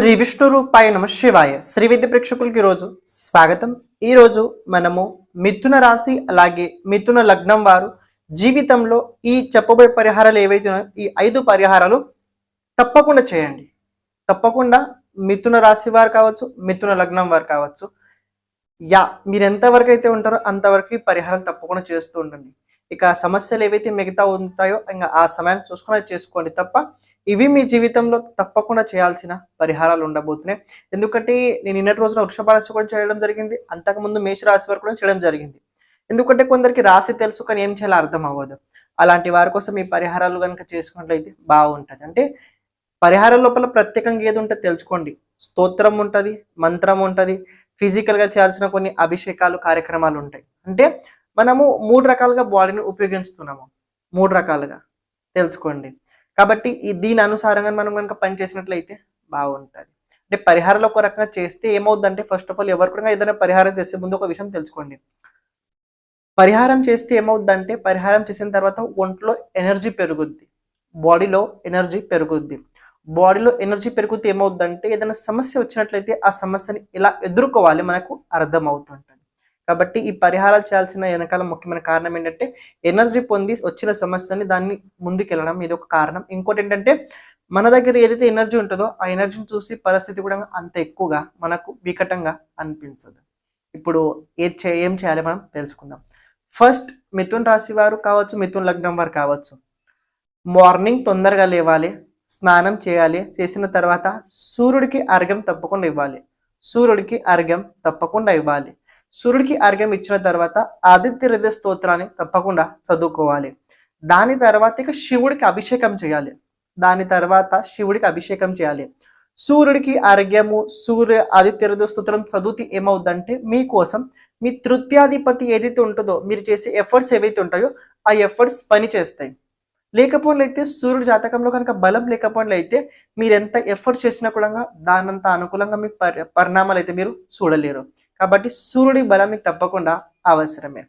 శ్రీ విష్ణు రూపాయ నమ శివాయ. శ్రీ విద్య ప్రేక్షకులకి ఈరోజు స్వాగతం. ఈరోజు మనము మిథున రాశి అలాగే మిథున లగ్నం వారు జీవితంలో ఈ చెప్పబోయే పరిహారాలు ఏవైతే ఉన్నాయో ఈ ఐదు పరిహారాలు తప్పకుండా చేయండి. తప్పకుండా మిథున రాశి వారు కావచ్చు మిథున లగ్నం వారు కావచ్చు. యా మీరు ఎంతవరకు అయితే ఉంటారో అంతవరకు ఈ పరిహారం తప్పకుండా చేస్తూ ఉండండి. ఇక సమస్యలు ఏవైతే మిగతా ఉంటాయో ఇంకా ఆ సమయాన్ని చూసుకొని చేసుకోండి తప్ప ఇవి మీ జీవితంలో తప్పకుండా చేయాల్సిన పరిహారాలు ఉండబోతున్నాయి. ఎందుకంటే నేను నిన్నటి రోజున వృషభ కూడా చేయడం జరిగింది. అంతకుముందు మేష రాశి వరకు కూడా చేయడం జరిగింది. ఎందుకంటే కొందరికి రాశి తెలుసు కానీ ఏం చేయాలో అర్థం అవ్వదు. అలాంటి వారి కోసం ఈ పరిహారాలు కనుక చేసుకున్నట్లయితే బాగుంటుంది. అంటే పరిహారం లోపల ప్రత్యేకంగా ఏది ఉంటే తెలుసుకోండి. స్తోత్రం ఉంటుంది మంత్రం ఉంటుంది ఫిజికల్గా చేయాల్సిన కొన్ని అభిషేకాలు కార్యక్రమాలు ఉంటాయి. అంటే మనము మూడు రకాలుగా బాడీని ఉపయోగించుతున్నాము. మూడు రకాలుగా. తెలుసుకోండి. కాబట్టి ఈ దీని అనుసారంగా మనం కనుక పని చేసినట్లయితే బాగుంటుంది. అంటే పరిహారాలు ఒక రకంగా చేస్తే ఏమవుద్దంటే ఫస్ట్ ఆఫ్ ఆల్ ఎవరు కూడా ఏదైనా పరిహారం చేసే ముందు ఒక విషయం తెలుసుకోండి. పరిహారం చేస్తే ఏమవుద్దంటే పరిహారం చేసిన తర్వాత ఒంట్లో ఎనర్జీ పెరుగుద్ది. బాడీలో ఎనర్జీ పెరుగుద్ది. బాడీలో ఎనర్జీ పెరిగితే ఏమవుద్దంటే ఏదైనా సమస్య వచ్చినట్లయితే ఆ సమస్యని ఎలా ఎదుర్కోవాలి మనకు అర్థం అవుతుంటుంది కాబట్టి ఈ పరిహారాలు చేయాల్సిన వెనకాల ముఖ్యమైన కారణం ఏంటంటే ఎనర్జీ పొంది వచ్చిన సమస్యని దాన్ని ముందుకెళ్ళడం ఇది ఒక కారణం. ఇంకోటి ఏంటంటే మన దగ్గర ఏదైతే ఎనర్జీ ఉంటుందో ఆ ఎనర్జీని చూసి పరిస్థితి కూడా అంత ఎక్కువగా మనకు వికటంగా అనిపించదు. ఇప్పుడు ఏది చే ఏం చేయాలి మనం తెలుసుకుందాం. ఫస్ట్ మిథున్ రాశి వారు కావచ్చు మిథున్ లగ్నం వారు కావచ్చు మార్నింగ్ తొందరగా లేవాలి స్నానం చేయాలి చేసిన తర్వాత సూర్యుడికి అర్ఘ్యం తప్పకుండా ఇవ్వాలి. సూర్యుడికి అర్ఘ్యం తప్పకుండా ఇవ్వాలి. సూర్యుడికి అర్ఘ్యం ఇచ్చిన తర్వాత ఆదిత్య హృదయ స్తోత్రాన్ని తప్పకుండా చదువుకోవాలి. దాని తర్వాత ఇక శివుడికి అభిషేకం చేయాలి. దాని తర్వాత శివుడికి అభిషేకం చేయాలి. సూర్యుడికి అర్ఘ్యము సూర్య ఆదిత్య హృదయ స్తోత్రం చదివితే ఏమవుద్దంటే మీకోసం మీ తృత్యాధిపతి ఏదైతే ఉంటుందో మీరు చేసే ఎఫర్ట్స్ ఏవైతే ఉంటాయో ఆ ఎఫర్ట్స్ పని చేస్తాయి. లేకపోయినట్లయితే సూర్యుడు జాతకంలో కనుక బలం లేకపోయినట్లయితే మీరు ఎంత ఎఫర్ట్ చేసినా కూడా దానంత అనుకూలంగా మీ పరి పరిణామాలు అయితే మీరు చూడలేరు. కాబట్టి సూర్యుడి బలం మీకు తప్పకుండా అవసరమే.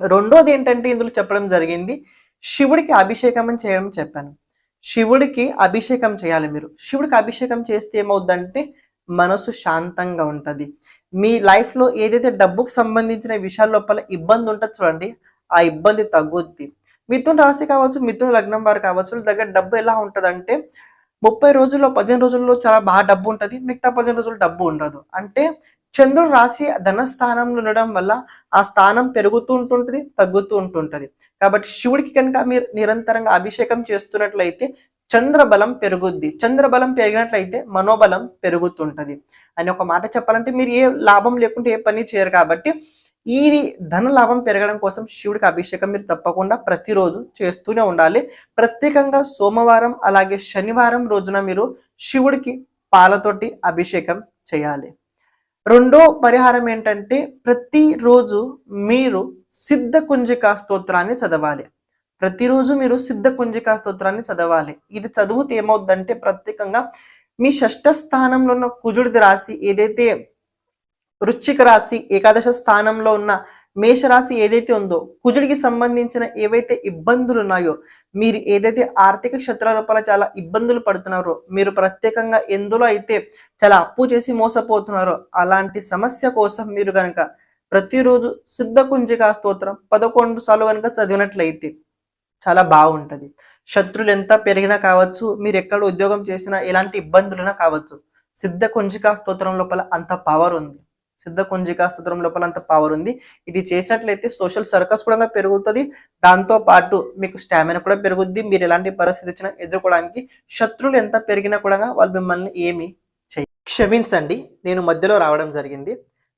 రెండోది ఏంటంటే ఇందులో చెప్పడం జరిగింది శివుడికి అభిషేకం చేయడం చెప్పాను. శివుడికి అభిషేకం చేయాలి మీరు. శివుడికి అభిషేకం చేస్తే ఏమవుద్దంటే మనసు శాంతంగా ఉంటుంది. మీ లైఫ్లో ఏదైతే డబ్బుకు సంబంధించిన విషయాల లోపల ఇబ్బంది ఉంటుంది చూడండి ఆ ఇబ్బంది తగ్గుద్ది. మిథున్ రాశి కావచ్చు మిథున లగ్నం వారు కావచ్చు దగ్గర డబ్బు ఎలా ఉంటుందంటే ముప్పై రోజుల్లో పదిహేను రోజుల్లో చాలా బాగా డబ్బు ఉంటుంది. మిగతా పదిహేను రోజులు డబ్బు ఉండదు. అంటే చంద్రుడు రాశి ధనస్థానంలో ఉండడం వల్ల ఆ స్థానం పెరుగుతూ ఉంటుంటుంది తగ్గుతూ ఉంటుంటుంది. కాబట్టి శివుడికి కనుక మీరు నిరంతరంగా అభిషేకం చేస్తున్నట్లయితే చంద్రబలం పెరుగుద్ది. చంద్రబలం పెరిగినట్లయితే మనోబలం పెరుగుతుంటుంది. అని ఒక మాట చెప్పాలంటే మీరు ఏ లాభం లేకుంటే ఏ పని చేయరు కాబట్టి ఇది ధన లాభం పెరగడం కోసం శివుడికి అభిషేకం మీరు తప్పకుండా ప్రతిరోజు చేస్తూనే ఉండాలి. ప్రత్యేకంగా సోమవారం అలాగే శనివారం రోజున మీరు శివుడికి పాలతోటి అభిషేకం చేయాలి. రెండో పరిహారం ఏంటంటే ప్రతిరోజు మీరు సిద్ధ కుంజికా స్తోత్రాన్ని చదవాలి. ప్రతిరోజు మీరు సిద్ధ కుంజికా స్తోత్రాన్ని చదవాలి. ఇది చదువుతే ఏమవుద్దంటే ప్రత్యేకంగా మీ షష్ఠ స్థానంలో ఉన్న కుజుడిది రాశి ఏదైతే వృశ్చిక రాశి ఏకాదశ స్థానంలో ఉన్న మేషరాశి ఏదైతే ఉందో కుజుడికి సంబంధించిన ఏవైతే ఇబ్బందులు ఉన్నాయో మీరు ఏదైతే ఆర్థిక క్షేత్ర లోపల చాలా ఇబ్బందులు పడుతున్నారో మీరు ప్రత్యేకంగా ఎందులో అయితే చాలా అప్పు చేసి మోసపోతున్నారో అలాంటి సమస్య కోసం మీరు కనుక ప్రతిరోజు సిద్ధ కుంజికా స్తోత్రం పదకొండు సార్లు కనుక చదివినట్లయితే చాలా బాగుంటుంది. శత్రులు ఎంత పెరిగినా కావచ్చు మీరు ఎక్కడ ఉద్యోగం చేసినా ఎలాంటి ఇబ్బందులైనా కావచ్చు సిద్ధ కుంజికా స్తోత్రం లోపల అంత పవర్ ఉంది. సిద్ధ కుంజికా స్తోత్రం లోపల అంత పవర్ ఉంది. ఇది చేసినట్లయితే సోషల్ సర్కస్ కూడా పెరుగుతుంది. దాంతో పాటు మీకు స్టామినా కూడా పెరుగుద్ది. మీరు ఎలాంటి పరిస్థితి వచ్చినా ఎదుర్కోవడానికి శత్రువులు ఎంత పెరిగినా కూడా వాళ్ళు మిమ్మల్ని ఏమి చేయ క్షమించండి. నేను మధ్యలో రావడం జరిగింది.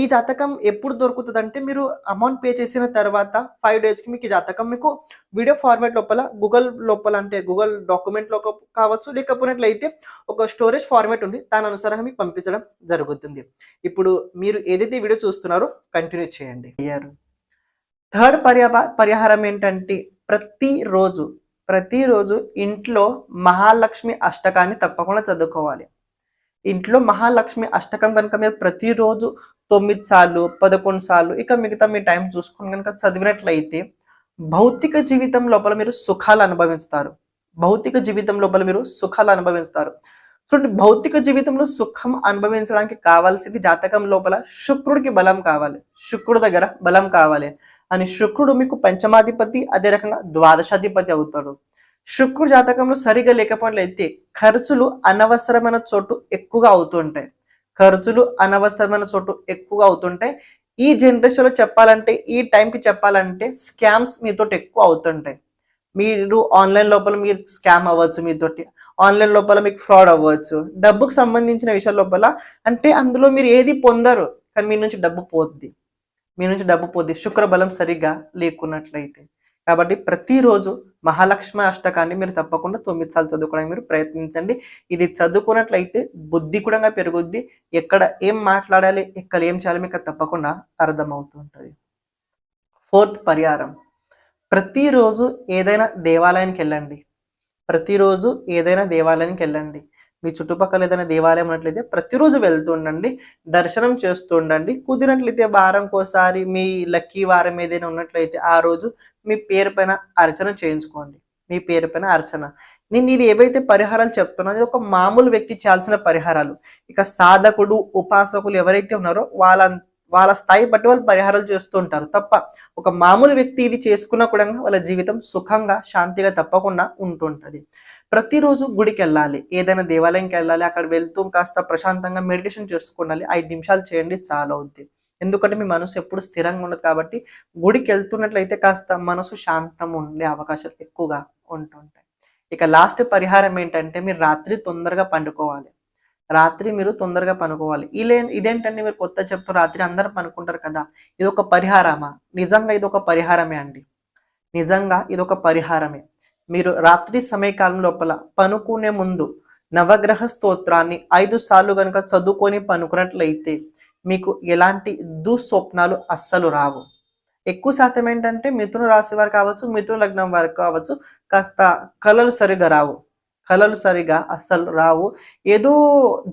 ఈ జాతకం ఎప్పుడు దొరుకుతుంది అంటే మీరు అమౌంట్ పే చేసిన తర్వాత ఫైవ్ డేస్కి మీకు ఈ జాతకం మీకు వీడియో ఫార్మాట్ లోపల గూగుల్ లోపల అంటే గూగుల్ డాక్యుమెంట్లో కావచ్చు లేకపోయినట్లయితే ఒక స్టోరేజ్ ఫార్మాట్ ఉంది. దాని అనుసారంగా మీకు పంపించడం జరుగుతుంది. ఇప్పుడు మీరు ఏదైతే వీడియో చూస్తున్నారో కంటిన్యూ చేయండి. థర్డ్ పర్యాప పరిహారం ఏంటంటే ప్రతిరోజు ప్రతిరోజు ఇంట్లో మహాలక్ష్మి అష్టకాన్ని తప్పకుండా చదువుకోవాలి. ఇంట్లో మహాలక్ష్మి అష్టకం కనుక మీరు ప్రతిరోజు తొమ్మిది సార్లు పదకొండు సార్లు ఇక మిగతా మీ టైం చూసుకుని కనుక చదివినట్లయితే భౌతిక జీవితం లోపల మీరు సుఖాలు అనుభవిస్తారు. భౌతిక జీవితం లోపల మీరు సుఖాలు అనుభవిస్తారు. చూడండి భౌతిక జీవితంలో సుఖం అనుభవించడానికి కావాల్సింది జాతకం లోపల శుక్రుడికి బలం కావాలి. శుక్రుడి దగ్గర బలం కావాలి. అని శుక్రుడు మీకు పంచమాధిపతి అదే రకంగా ద్వాదశాధిపతి అవుతాడు. శుక్రుడు జాతకంలో సరిగా లేకపోయినట్లయితే ఖర్చులు అనవసరమైన చోటు ఎక్కువగా అవుతుంటాయి. ఖర్చులు అనవసరమైన చోటు ఎక్కువగా అవుతుంటాయి. ఈ జనరేషన్లో చెప్పాలంటే ఈ టైంకి చెప్పాలంటే స్కామ్స్ మీతో ఎక్కువ అవుతుంటాయి. మీరు ఆన్లైన్ లోపల మీరు స్కామ్ అవ్వచ్చు మీతోటి ఆన్లైన్ లోపల మీకు ఫ్రాడ్ అవ్వచ్చు. డబ్బుకు సంబంధించిన విషయాల లోపల అంటే అందులో మీరు ఏది పొందరు కానీ మీ నుంచి డబ్బు పోద్ది. మీ నుంచి డబ్బు పోద్ది. శుక్ర బలం సరిగ్గా లేకున్నట్లయితే. కాబట్టి ప్రతిరోజు మహాలక్ష్మి అష్టకాన్ని మీరు తప్పకుండా తొమ్మిది సార్లు చదువుకోవడానికి మీరు ప్రయత్నించండి. ఇది చదువుకున్నట్లయితే బుద్ధి కూడా పెరుగుద్ది. ఎక్కడ ఏం మాట్లాడాలి ఎక్కడ ఏం చేయాలి మీకు తప్పకుండా అర్థమవుతూ ఉంటుంది ఫోర్త్ పరిహారం. ప్రతిరోజు ఏదైనా దేవాలయానికి వెళ్ళండి. ప్రతిరోజు ఏదైనా దేవాలయానికి వెళ్ళండి. మీ చుట్టుపక్కల ఏదైనా దేవాలయం ఉన్నట్లయితే ప్రతిరోజు వెళ్తూ ఉండండి దర్శనం చేస్తూ ఉండండి. కుదిరినట్లయితే వారంకోసారి మీ లక్కీ వారం ఏదైనా ఉన్నట్లయితే ఆ రోజు మీ పేరు పైన అర్చన చేయించుకోండి. మీ పేరు పైన అర్చన. నేను ఇది ఏవైతే పరిహారాలు చెప్తున్నా ఇది ఒక మామూలు వ్యక్తి చేయాల్సిన పరిహారాలు. ఇక సాధకుడు ఉపాసకులు ఎవరైతే ఉన్నారో వాళ్ళ వాళ్ళ స్థాయి బట్టి వాళ్ళు పరిహారాలు చేస్తూ ఉంటారు. తప్ప ఒక మామూలు వ్యక్తి ఇది చేసుకున్న కూడా వాళ్ళ జీవితం సుఖంగా శాంతిగా తప్పకుండా ఉంటుంటుంది ప్రతిరోజు గుడికి వెళ్ళాలి ఏదైనా దేవాలయంకి వెళ్ళాలి అక్కడ వెళ్తూ కాస్త ప్రశాంతంగా మెడిటేషన్ చేసుకోండి ఐదు నిమిషాలు చేయండి చాలా అవుద్ది. ఎందుకంటే మీ మనసు ఎప్పుడు స్థిరంగా ఉండదు కాబట్టి గుడికి వెళ్తున్నట్లయితే కాస్త మనసు శాంతం ఉండే అవకాశాలు ఎక్కువగా ఉంటుంటాయి. ఇక లాస్ట్ పరిహారం ఏంటంటే మీరు రాత్రి తొందరగా పండుకోవాలి. రాత్రి మీరు తొందరగా పనుకోవాలి ఇలా ఇదేంటండి మీరు కొత్త చెప్తూ రాత్రి అందరూ పనుకుంటారు కదా? ఇది ఒక పరిహారమా? నిజంగా ఇది ఒక పరిహారమే అండి. నిజంగా ఇది ఒక పరిహారమే. మీరు రాత్రి సమయకాలం లోపల పనుకునే ముందు నవగ్రహ స్తోత్రాన్ని ఐదు సార్లు కనుక చదువుకొని పనుకున్నట్లయితే మీకు ఎలాంటి దుస్వప్నాలు అస్సలు రావు. ఎక్కువ శాతం ఏంటంటే మిథున రాశి వారు కావచ్చు మిథున లగ్నం వారు కావచ్చు కాస్త కళలు సరిగా రావు. కళలు సరిగా అస్సలు రావు. ఏదో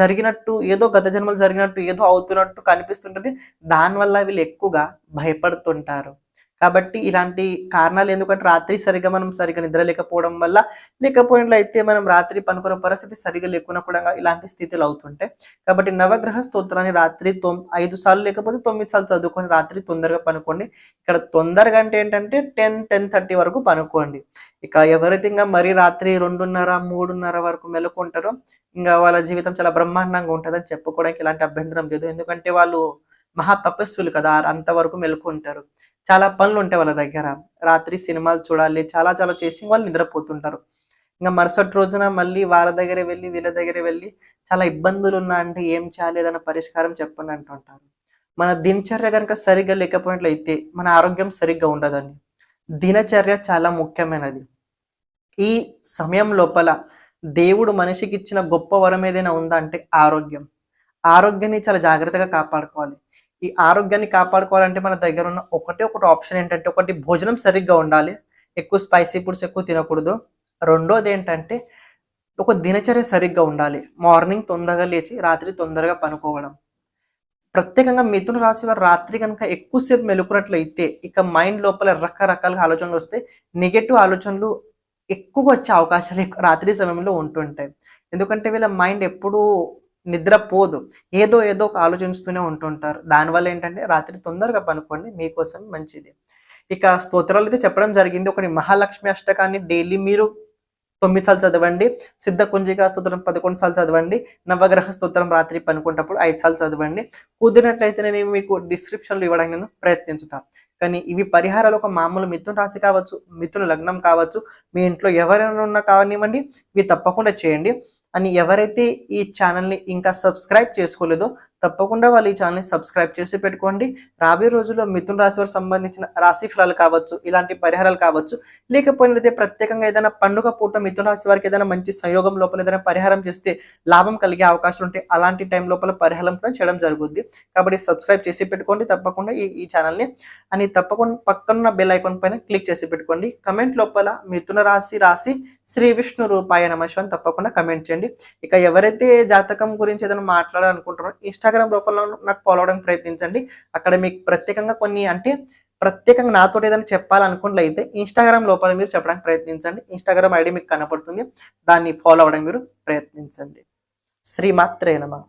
జరిగినట్టు ఏదో గత జన్మలు జరిగినట్టు ఏదో అవుతున్నట్టు కనిపిస్తుంటుంది. దానివల్ల వీళ్ళు ఎక్కువగా భయపడుతుంటారు. కాబట్టి ఇలాంటి కారణాలు ఎందుకంటే రాత్రి సరిగా మనం సరిగా నిద్ర లేకపోవడం వల్ల లేకపోయినట్లయితే మనం రాత్రి పనుకున్న పరిస్థితి సరిగా లేకుండా కూడా ఇలాంటి స్థితిలో అవుతుంటాయి కాబట్టి నవగ్రహ స్తోత్రాన్ని రాత్రి తొమ్ ఐదు సార్లు లేకపోతే తొమ్మిది సార్లు చదువుకొని రాత్రి తొందరగా పనుకోండి. ఇక్కడ తొందరగా అంటే ఏంటంటే టెన్ టెన్ థర్టీ వరకు పనుకోండి. ఇక ఎవరైతే ఇంకా మరీ రాత్రి రెండున్నర మూడున్నర వరకు మెలుకుంటారో ఇంకా వాళ్ళ జీవితం చాలా బ్రహ్మాండంగా ఉంటుందని చెప్పుకోవడానికి ఇలాంటి అభ్యంతరం లేదు. ఎందుకంటే వాళ్ళు మహా తపస్సులు కదా అంతవరకు మెలుకుంటారు. చాలా పనులు ఉంటాయి వాళ్ళ దగ్గర. రాత్రి సినిమాలు చూడాలి చాలా చాలా చేసి వాళ్ళు నిద్రపోతుంటారు. ఇంకా మరుసటి రోజున మళ్ళీ వాళ్ళ దగ్గర వెళ్ళి వీళ్ళ దగ్గర వెళ్ళి చాలా ఇబ్బందులు ఉన్నా అంటే ఏం చేయాలి ఏదైనా పరిష్కారం చెప్పండి అంటుంటారు. మన దినచర్య కనుక సరిగ్గా లేకపోయినట్లయితే మన ఆరోగ్యం సరిగ్గా ఉండదండి. దినచర్య చాలా ముఖ్యమైనది. ఈ సమయం లోపల దేవుడు మనిషికి ఇచ్చిన గొప్ప వరం ఏదైనా ఉందా అంటే ఆరోగ్యం. ఆరోగ్యాన్ని చాలా జాగ్రత్తగా కాపాడుకోవాలి. ఈ ఆరోగ్యాన్ని కాపాడుకోవాలంటే మన దగ్గర ఉన్న ఒకటే ఒకటి ఆప్షన్ ఏంటంటే ఒకటి భోజనం సరిగ్గా ఉండాలి. ఎక్కువ స్పైసీ ఫుడ్స్ ఎక్కువ తినకూడదు. రెండోది ఏంటంటే ఒక దినచర్య సరిగ్గా ఉండాలి. మార్నింగ్ తొందరగా లేచి రాత్రి తొందరగా పనుకోవడం. ప్రత్యేకంగా మిథున రాశి వారు రాత్రి కనుక ఎక్కువసేపు మెలుకున్నట్లయితే ఇక మైండ్ లోపల రకరకాల ఆలోచనలు వస్తే నెగటివ్ ఆలోచనలు ఎక్కువగా వచ్చే అవకాశాలు రాత్రి సమయంలో ఉంటుంటాయి. ఎందుకంటే వీళ్ళ మైండ్ ఎప్పుడూ నిద్రపోదు ఏదో ఏదో ఒక ఆలోచిస్తూనే ఉంటుంటారు. దానివల్ల ఏంటంటే రాత్రి తొందరగా పనుకోండి మీకోసం మంచిది. ఇక స్తోత్రాలు అయితే చెప్పడం జరిగింది. ఒకటి మహాలక్ష్మి అష్టకాన్ని డైలీ మీరు తొమ్మిది సార్లు చదవండి. సిద్ధ కుంజికా స్తోత్రం పదకొండు సార్లు చదవండి. నవగ్రహ స్తోత్రం రాత్రి పనుకుంటప్పుడు ఐదు సార్లు చదవండి. కుదిరినట్లయితే నేను మీకు డిస్క్రిప్షన్లో ఇవ్వడానికి నేను ప్రయత్నించుతాను కానీ ఇవి పరిహారాలు ఒక మామూలు మిథున రాశి కావచ్చు మిథున లగ్నం కావచ్చు. మీ ఇంట్లో ఎవరైనా ఉన్నా కావనివ్వండి ఇవి తప్పకుండా చేయండి. అని ఎవరైతే ఈ ఛానల్ని ఇంకా సబ్స్క్రైబ్ చేసుకోలేదో తప్పకుండా వాళ్ళు ఈ ఛానల్ని సబ్స్క్రైబ్ చేసి పెట్టుకోండి. రాబోయే రోజుల్లో మిథున రాశి వారికి సంబంధించిన రాశి ఫలాలు కావచ్చు ఇలాంటి పరిహారాలు కావచ్చు లేకపోయినైతే ప్రత్యేకంగా ఏదైనా పండుగ పూట మిథున రాశి వారికి ఏదైనా మంచి సంయోగం లోపల ఏదైనా పరిహారం చేస్తే లాభం కలిగే అవకాశం ఉంటే అలాంటి టైం లోపల పరిహారం కూడా చేయడం జరుగుద్ది. కాబట్టి సబ్స్క్రైబ్ చేసి పెట్టుకోండి. తప్పకుండా ఈ ఈ ఛానల్ని అని తప్పకుండా పక్కన బెల్ ఐకాన్ పైన క్లిక్ చేసి పెట్టుకోండి. కమెంట్ లోపల మిథున రాశి రాశి శ్రీ విష్ణు రూపాయ నమశివ తప్పకుండా కమెంట్ చేయండి. ఇక ఎవరైతే జాతకం గురించి ఏదైనా మాట్లాడాలనుకుంటారో ఇన్స్టాగ్రామ్ ప్రొఫైల్లో నాకు ఫాలో అవడానికి ప్రయత్నించండి. అక్కడ మీకు ప్రత్యేకంగా కొన్ని అంటే ప్రత్యేకంగా నాతో ఏదైనా చెప్పాలనుకున్నట్లయితే ఇన్స్టాగ్రామ్ లోపల మీరు చెప్పడానికి ప్రయత్నించండి. ఇన్స్టాగ్రామ్ ఐడి మీకు కనపడుతుంది. దాన్ని ఫాలో అవ్వడానికి మీరు ప్రయత్నించండి. శ్రీమాత్రేనమా